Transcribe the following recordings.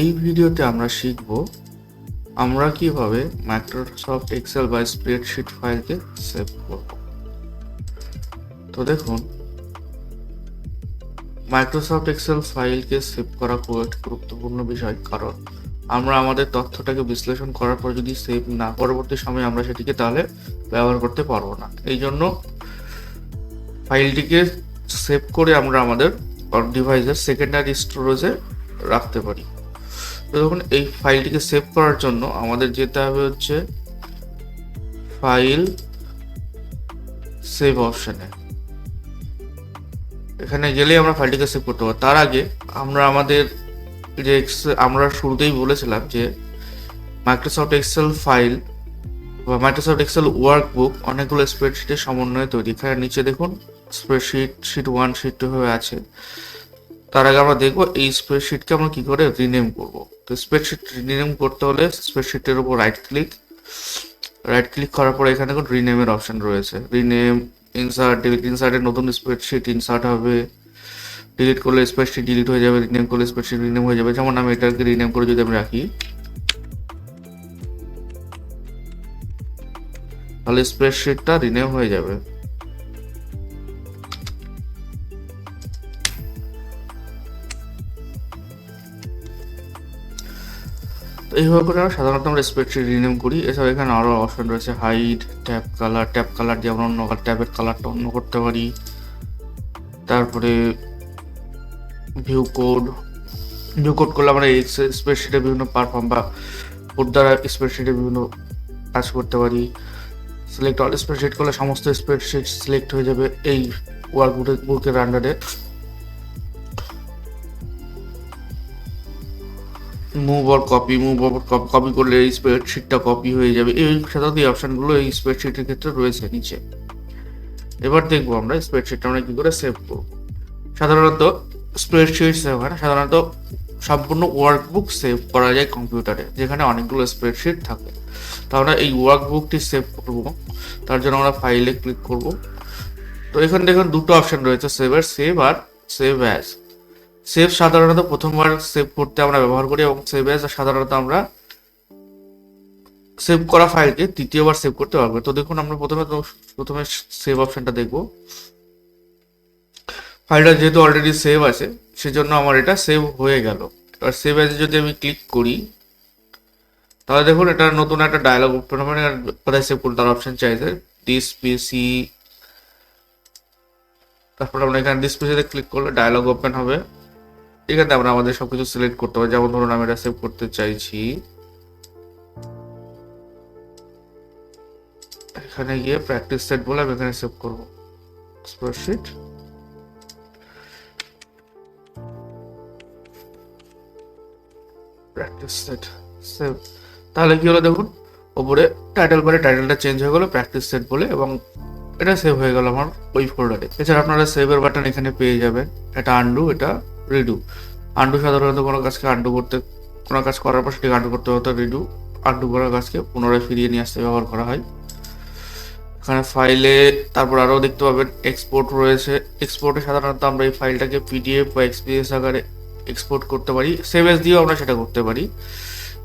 এই ভিডিওতে আমরা শিখব আমরা কীভাবে মাইক্রোসফট এক্সেল বা স্প্রেডশিট ফাইলকে সেভ করব। তো দেখুন মাইক্রোসফট এক্সেল ফাইলকে সেভ করা খুব গুরুত্বপূর্ণ বিষয়, কারণ আমরা আমাদের তথ্যটাকে বিশ্লেষণ করার পর যদি সেভ না, পরবর্তী সময়ে আমরা সেটিকে তাহলে ব্যবহার করতে পারব না। এই জন্য ফাইলটিকে সেভ করে আমরা আমাদের ডিভাইসের সেকেন্ডারি স্টোরেজে রাখতে পারি। তো দেখুন, এই ফাইলটিকে সেভ করার জন্য আমাদের যেতে হবে হচ্ছে ফাইল সেভ অপশনে এখানে গেলেই আমরা ফাইলটিকে সেভ করতে পারব। তার আগে আমরা আমাদের যে আমরা শুরুতেই বলেছিলাম যে মাইক্রোসফট এক্সেল ফাইল বা মাইক্রোসফট এক্সেল ওয়ার্কবুক অনেকগুলো স্প্রেডশিটের সমন্বয়ে তৈরি। এখানে নিচে দেখুন spreadsheet sheet one sheet two হয়ে আছে। তার আগে আমরা দেখব এই স্প্রেডশিটকে আমরা কি করে রিনেম করব। তো স্প্রেডশিট রিনেম করতে হলে স্প্রেডশিটের উপর রাইট ক্লিক রাইট ক্লিক করার পর এখানে দেখুন রিনেমের অপশন রয়েছে। রিনেম ইনসার্ট ডিলিট ইনসার্টের নতুন স্প্রেডশিট ইনসার্ট হবে। ডিলিট করলে স্প্রেডশিট ডিলিট হয়ে যাবে রিনেম করলে স্প্রেডশিট রিনেম হয়ে যাবে। যেমন আমি এটাকে রিনেম করে যদি আমি রাখি, তাহলে স্প্রেডশিটটা রিনেম হয়ে যাবে। এইভাবে করে আমরা সাধারণত আমরা স্প্রেডশিট রিনেম করি। এছাড়া এখানে আরও অপশন রয়েছে hide tab colour tab colour যেমন অন্য ট্যাবের কালারটা অন্য করতে পারি। তারপরে ভিউ কোড ভিউ কোড করলে আমরা এই স্প্রেডশিটে বিভিন্ন পারফর্ম বা কোড দ্বারা স্প্রেডশিটে বিভিন্ন কাজ করতে পারি। সিলেক্ট অল স্প্রেডশিট করলে সমস্ত স্প্রেডশিট সিলেক্ট হয়ে যাবে এই ওয়ার্ক বুকের আন্ডারে move or copy move or copy করলে এই স্প্রেডশিটটা কপি হয়ে যাবে। এই সাধারণত এই অপশনগুলো এই স্প্রেডশিটের ক্ষেত্রে রয়েছে নিচে। এবার দেখব আমরা স্প্রেডশিটটা আমরা কী করে সেভ করব। সাধারণত স্প্রেডশিট সেভ হয় না, সাধারণত সম্পূর্ণ ওয়ার্কবুক সেভ করা যায় কম্পিউটারে যেখানে অনেকগুলো স্প্রেডশিট থাকে। তো আমরা এই ওয়ার্কবুকটি সেভ করব, তার জন্য আমরা ফাইলে ক্লিক করব। তো এখানে দেখুন দুটো অপশন রয়েছে সেভের সেভ আর সেভ অ্যাজ সেভ সাধারণত প্রথমবার সেভ করতে আমরা ব্যবহার করি এবং সেভ অ্যাজ সাধারণত আমরা সেভ করা ফাইলকে তৃতীয়বার সেভ করতে পারব। তো দেখুন, আমরা প্রথমে প্রথমে সেভ অপশনটা দেখব। ফাইলটা যেহেতু অলরেডি সেভ আছে, সেজন্য আমার এটা সেভ হয়ে গেল। এবার সেভ অ্যাজে যদি আমি ক্লিক করি, তাহলে দেখুন, এটা নতুন একটা ডায়লগ ওপেন হবে। কোথায় সেভ করতে তার অপশন চাইছে ডিস পিসি তারপর আমরা এখানে ডিস পিসিতে ক্লিক করলে ডায়লগ ওপেন হবে। এখানে আমরা আমাদের সবকিছু সিলেক্ট করতে হবে যেমন ধরুন, আমি এটা সেভ করতে চাইছি। এখানে গিয়ে প্র্যাকটিস সেট বলে আমি এখানে সেভ করব। স্প্রেডশিট প্র্যাকটিস সেট সেভ তাহলে কি হলো দেখুন, ওপরে টাইটেল বারে টাইটেলটা চেঞ্জ হয়ে গেলো প্র্যাকটিস সেট বলে, এবং এটা সেভ হয়ে গেল আমার ওই ফোল্ডারে এছাড়া আপনারা সেভের বাটন এখানে পেয়ে যাবেন। এটা আন্ডু এটা রিডু আন্ডু সাধারণত কোনো কাজকে আন্ডু করতে, কোনো কাজ করার পর সেটাকে আন্ডু করতে হতো রিডু আন্ডু করা কাজকে পুনরায় ফিরিয়ে নিয়ে আসতে ব্যবহার করা হয়। এখানে ফাইলে তারপর আরও দেখতে পাবেন এক্সপোর্ট রয়েছে। এক্সপোর্টে সাধারণত আমরা এই ফাইলটাকে পিডিএফ বা এক্সপিএস আকারে এক্সপোর্ট করতে পারি। সেভ এস দিয়েও আমরা সেটা করতে পারি।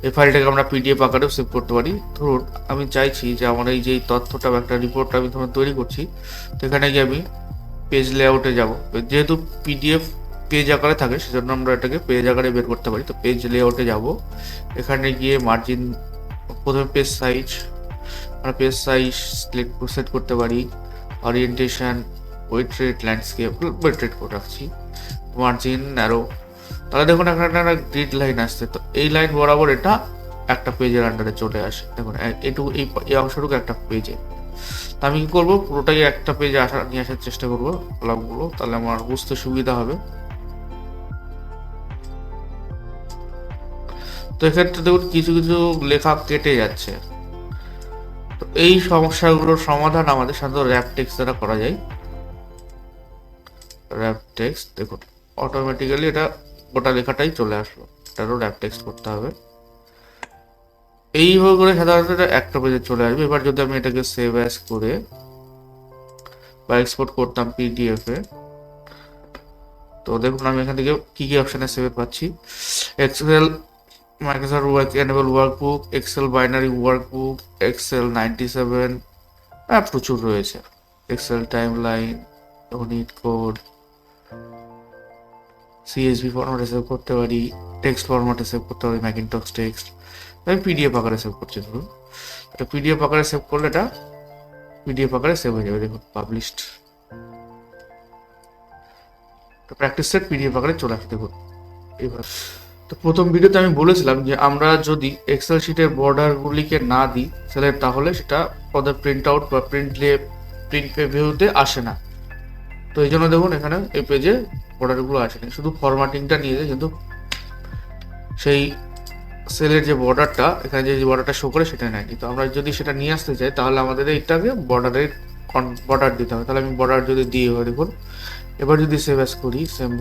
এই ফাইলটাকে আমরা পিডিএফ আকারেও সেভ করতে পারি। ধরুন, আমি চাইছি যে আমার এই যে তথ্যটা একটা রিপোর্টটা আমি ধরুন তৈরি করছি, তো এখানে গিয়ে আমি পেজ লেআউটে যাব। যেহেতু পিডিএফ পেজ আকারে থাকে, সেজন্য আমরা এটাকে পেজ আকারে বের করতে পারি। তো পেজ লেআউটে যাব। এখানে গিয়ে মার্জিন প্রথমে পেজ সাইজ আমরা পেজ সাইজ সেট করতে পারি। ওরিয়েন্টেশন ওয়েট রেট ল্যান্ডস্কেপ ওয়েট রেট করে রাখছি। মার্জিন অ্যারো তাহলে দেখুন, এখানে একটা গ্রিড লাইন আসছে। তো এই লাইন বরাবর এটা একটা পেজের আন্ডারে চলে আসে। দেখুন এটুকু এই এই অংশটুকু একটা পেজে তা আমি কি করব? পুরোটাই একটা পেজে আসা নিয়ে আসার চেষ্টা করব কলামগুলো তাহলে আমার বুঝতে সুবিধা হবে। তো এক্ষেত্রে দেখুন কিছু কিছু লেখা কেটে যাচ্ছে। তো এই সমস্যাগুলোর সমাধান আমাদের সাধারণত র্যাপ টেক্সট দ্বারা করা যায়। র্যাপ টেক্সট, দেখুন অটোমেটিক্যালি এটা গোটা লেখাটাই চলে আসলো। এটারও র্যাপ টেক্সট করতে হবে। এইভাবে করে সাধারণত এটা একটা পেজে চলে আসবে। এবার যদি আমি এটাকে সেভ অ্যাজ করে বা এক্সপোর্ট করতাম পিডিএফ তো দেখুন আমি এখান থেকে কী কী অপশনে সেভ পাচ্ছি। Excel work enable workbook Excel binary workbook Excel ninety seven হ্যাঁ প্রচুর রয়েছে। Excel time line unit code CSV ফরম্যাটে সেভ করতে পারি টেক্সট ফরম্যাটে সেভ করতে পারি ম্যাকিনটক্স টেক্সট আমি পিডিএফ আকারে সেভ করছি, ধরুন। এটা পিডিএফ আকারে সেভ করলে এটা পিডিএফ আকারে সেভ হয়ে যাবে, দেখুন পাবলিশড প্র্যাকটিস সেট পিডিএফ আকারে চলে আসতে দেখুন। এবার তো প্রথম ভিডিওতে আমি বলেছিলাম যে আমরা যদি এক্সেল শিটের বর্ডারগুলিকে না দিই, তাহলে তাহলে সেটা ওদের প্রিন্ট আউট বা প্রিন্ট প্রিন্ট ভিউতে আসে না। তো এই জন্য দেখুন এখানে এই পেজে বর্ডারগুলো আসেনি শুধু ফরম্যাটিংটা নিয়েছে কিন্তু সেই সেলের যে বর্ডারটা এখানে যে বর্ডারটা শো করে সেটা নেয়নি তো আমরা যদি সেটা নিয়ে আসতে চাই, তাহলে আমাদের এইটাকে বর্ডারের বর্ডার দিতে হবে। তাহলে আমি বর্ডার যদি হয় দেখুন, এবার যদি সেভ অ্যাস করি সেম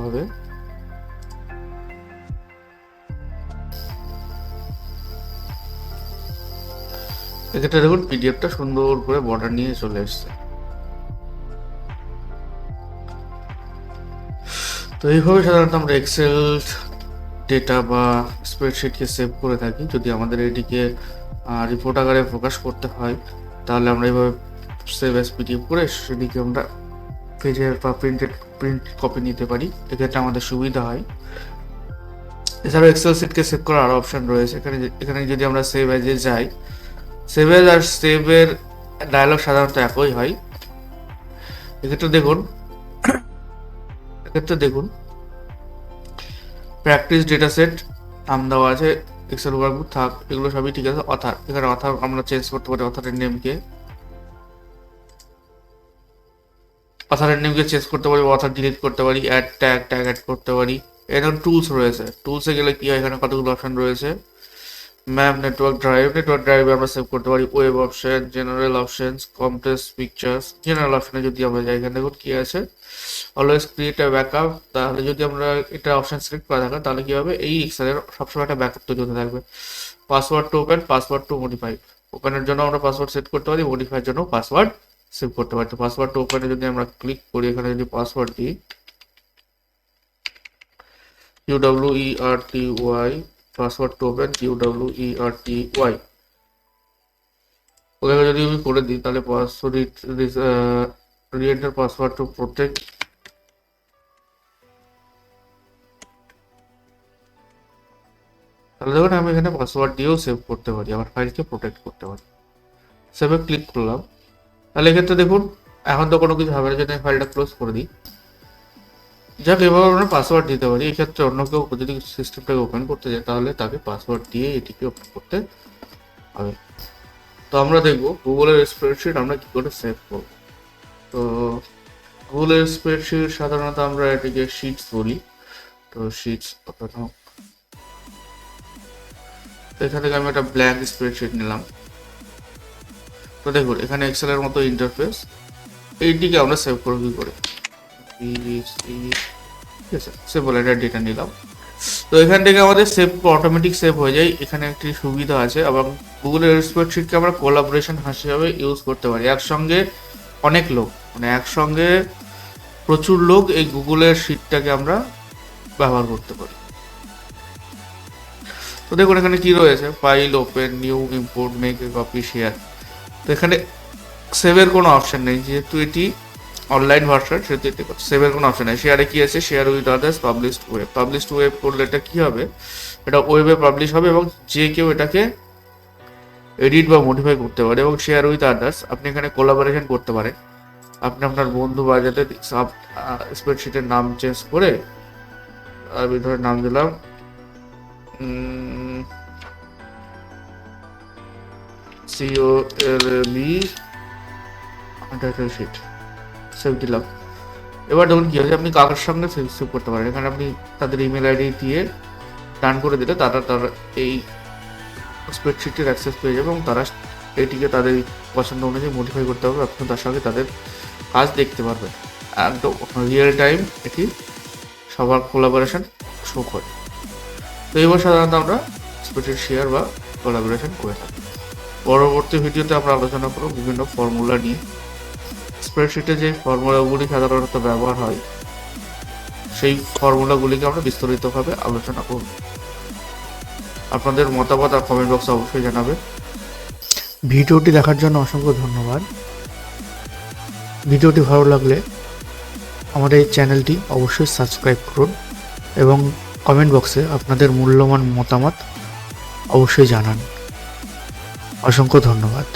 এক্ষেত্রে দেখুন পিডিএফটা সুন্দর করে বর্ডার নিয়ে চলে এসছে। তো এইভাবে সাধারণত আমরা এক্সেল ডেটা বা স্প্রেডশিটকে সেভ করে থাকি। যদি আমাদের এটিকে রিপোর্ট আকারে প্রকাশ করতে হয়, তাহলে আমরা এইভাবে সেভ এস পিডিএফ করে সেটিকে আমরা পেজের বা প্রিন্টেড প্রিন্ট কপি নিতে পারি। এক্ষেত্রে আমাদের সুবিধা হয়। এছাড়াও এক্সেল সিটকে সেভ করার আরও অপশন রয়েছে। এখানে এখানে যদি আমরা সেভ এজে যাই সেভ এজ আর সেভের ডায়লগ সাধারণত একই হয়। এক্ষেত্রে দেখুন এক্ষেত্রে দেখুন প্র্যাকটিস ডেটা সেট নাম দেওয়া আছে এক্সেল ওয়ার্কবুক থাক, এগুলো সবই ঠিক আছে অথার এখানে অথার আমরা চেঞ্জ করতে পারি অথারের নেমকে অথারের নেমকে চেঞ্জ করতে পারি অথার ডিলিট করতে পারি অ্যাড ট্যাগ ট্যাগ অ্যাড করতে পারি। এরকম টুলস রয়েছে। টুলসে গেলে কি হয়, এখানে কতগুলো অপশন রয়েছে? ম্যাপ নেটওয়ার্ক ড্রাইভ নেটওয়ার্ক ড্রাইভে আমরা সেভ করতে পারি web option general options complex pictures general অপশনে যদি আমরা যাই এখানে দেখুন কি আছে? অলওয়েজ ক্রিয়েট এ ব্যাকআপ তাহলে যদি আমরা এটা অপশন সিলেক্ট করা থাকে, তাহলে কি হবে? এই এক্সেলের সবসময় একটা ব্যাকআপ তৈরি হতে থাকবে। Password to open password to modify ওপেনের জন্য আমরা পাসওয়ার্ড সেট করতে পারি মডিফাইয়ের জন্য পাসওয়ার্ড সেভ করতে পারি। তো পাসওয়ার্ড টু ওপেনে যদি আমরা ক্লিক করি, এখানে যদি পাসওয়ার্ড দিই U W E R T Y password to open U W E R T Y যদি আমি করে দিই, তাহলে password reenter password to protect তাহলে দেখুন, আমি এখানে পাসওয়ার্ড দিয়েও সেভ করতে পারি, আমার ফাইলকে প্রোটেক্ট করতে পারি। সেভে ক্লিক করলাম। তাহলে এক্ষেত্রে দেখুন, এখন তো কোনো কিছু হবে না, যদি আমি ফাইলটা ক্লোজ করে দিই যাক, এভাবে আমরা পাসওয়ার্ড দিতে পারি। এক্ষেত্রে অন্য কেউ যদি সিস্টেমটাকে ওপেন করতে যায় তাহলে তাকে পাসওয়ার্ড দিয়ে এটিকে ওপেন করতে হবে। তো আমরা দেখব গুগলের স্প্রেডশিট আমরা কী করে সেভ করব। তো গুগলের স্প্রেডশিট সাধারণত আমরা এটিকে শিটস বলি। তো শিটস প্রথম এখান থেকে আমি একটা ব্ল্যাঙ্ক স্প্রেডশিট নিলাম। তো দেখুন, এখানে এক্সেলের মতো ইন্টারফেস এইটিকে আমরা সেভ করব কী করে? ঠিক আছে সেভ এটা ডেটা নিলাম। তো এখান থেকে আমাদের সেভ অটোমেটিক সেভ হয়ে যায়। এখানে একটি সুবিধা আছে এবং গুগলের স্প্রেডশিটকে আমরা কোলাবোরেশন হিসাবে ইউজ করতে পারি। একসঙ্গে অনেক লোক মানে একসঙ্গে প্রচুর লোক এই গুগলের শিটটাকে আমরা ব্যবহার করতে পারি। তো দেখুন, এখানে কি রয়েছে? File open new import make copy share তো এখানে সেভের কোনো অপশন নেই। যেহেতু এটি অনলাইন ভার্সন সেহেতু এটি সেভের কোনো অপশন নেই। শেয়ারে কি আছে? Share with others published web published web করলে এটা কি হবে? এটা ওয়েবে পাবলিশ হবে এবং যে কেউ এটাকে এডিট বা মডিফাই করতে পারে এবং শেয়ার উইথ আদার্স আপনি এখানে কোলাবোরেশন করতে পারেন। আপনি আপনার বন্ধু বা যাতে সাব স্প্রেডশিটের নাম চেঞ্জ করে আমি ধরে নাম দিলাম CO L B title sheet save দিলাম এবার দেখুন কি হচ্ছে আপনি কাকার সঙ্গে সেভ করতে পারেন। এখানে আপনি তাদের ইমেল আইডি দিয়ে টার্ন করে দিলে তারা তারা এই স্প্রেডশিটের অ্যাক্সেস পেয়ে যাবে এবং তারা এটিকে তাদের পছন্দ অনুযায়ী মডিফাই করতে হবে আপনি তার সঙ্গে তাদের কাজ দেখতে পারবেন। একদম রিয়েল টাইম এটি সবার কোলাবোরেশন শো করে। তো এবার সাধারণত আমরা স্প্রেডশিট শেয়ার বা কোলাবোরেশন করে থাকি। পরবর্তী ভিডিওতে আমরা আলোচনা করব বিভিন্ন ফর্মুলা নিয়ে। স্প্রেডশিটে যে ফর্মুলাগুলি সাধারণত ব্যবহার হয়, সেই ফর্মুলাগুলিকে আমরা বিস্তারিতভাবে আলোচনা করব। আপনাদের মতামত আর কমেন্ট বক্সে অবশ্যই জানাবে ভিডিওটি দেখার জন্য অসংখ্য ধন্যবাদ। ভিডিওটি ভালো লাগলে আমাদের এই চ্যানেলটি অবশ্যই সাবস্ক্রাইব করুন এবং কমেন্ট বক্সে আপনাদের মূল্যবান মতামত অবশ্যই জানান। অসংখ্য ধন্যবাদ।